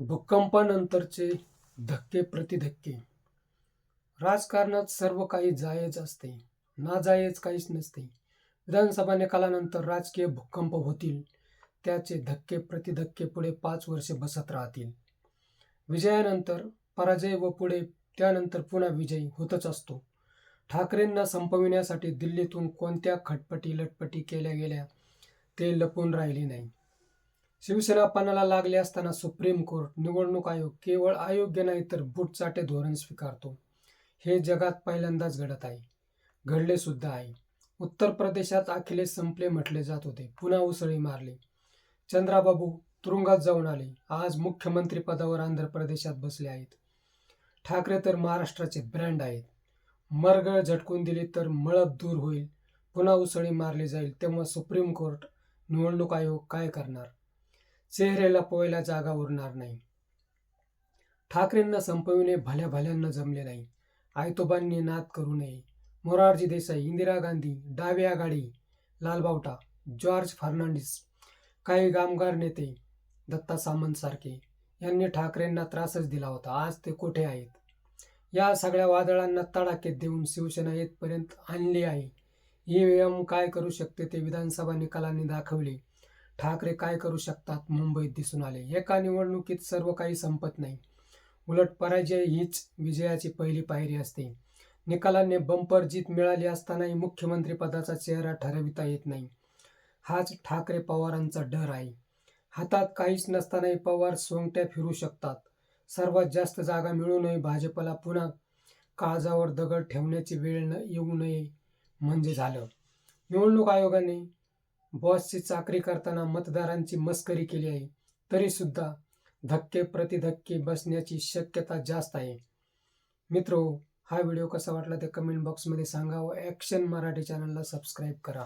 भूकंपानंतरचे धक्के प्रतिधक्के राजकारणात सर्व काही जायज असते. ना जायच काहीच नसते. विधानसभा निकालानंतर राजकीय भूकंप होतील. त्याचे धक्के प्रतिधक्के पुढे पाच वर्षे बसत राहतील. विजयानंतर पराजय व पुढे त्यानंतर पुन्हा विजयी होतच असतो. ठाकरेंना संपविण्यासाठी दिल्लीतून कोणत्या खटपटी लटपटी केल्या गेल्या ते लपून राहिले नाही. शिवसेना पणाला लागले असताना सुप्रीम कोर्ट निवडणूक आयोग केवळ अयोग्य नाही तर बुटचाटे धोरण स्वीकारतो. हे जगात पहिल्यांदाच घडत आहे. घडले सुद्धा आहे. उत्तर प्रदेशात अखिलेश संपले म्हटले जात होते. पुन्हा उसळी मारली. चंद्राबाबू तुरुंगात जाऊन आले. आज मुख्यमंत्री पदावर आंध्र प्रदेशात बसले आहेत. ठाकरे तर महाराष्ट्राचे ब्रँड आहेत. मरगळ झटकून दिली तर मळप दूर होईल. पुन्हा उसळी मारली जाईल. तेव्हा सुप्रीम कोर्ट निवडणूक आयोग काय करणार? चेहऱ्याला पोहायला जागा उरणार नाही. ठाकरेंना संपविणे भल्या भल्यांना जमले नाही. आयतोबांनी नाद करू नये. मोरारजी देसाई इंदिरा गांधी डावे आघाडी लालबावटा जॉर्ज फर्नांडिस काही कामगार नेते दत्ता सामंत सारखे यांनी ठाकरेंना त्रासच दिला होता. आज ते कुठे आहेत? या सगळ्या वादळांना तडाखेत देऊन शिवसेना येथपर्यंत आणली आहे. ईव्हीएम काय करू शकते ते विधानसभा निकालांनी दाखवले. ठाकरे काय करू शकतात? मुंबईत दिसून आले. एका निवडणुकीत सर्व काही संपत नाही. उलट पराजय हीच विजयाची पहिली पायरी असते. निकालाने बंपर जीत मिळाली असतानाही मुख्यमंत्री पदाचा चेहरा ठरविता येत नाही. हाच ठाकरे पवारांचा डर आहे. हातात काहीच नसतानाही पवार सोंगट्या फिरू शकतात. सर्वात जास्त जागा मिळूनही भाजपला पुन्हा. काळजावर दगड ठेवण्याची वेळ न येऊ नये. म्हणजे झालं. निवडणूक आयोगाने बॉसची चाकरी करताना मतदारांची मस्करी केली आहे. तरी सुद्धा धक्के प्रतिधक्के बसण्याची शक्यता जास्त आहे. मित्रो हा व्हिडिओ कसा वाटला ते कमेंट बॉक्समध्ये सांगा व ॲक्शन मराठी चॅनलला सबस्क्राईब करा.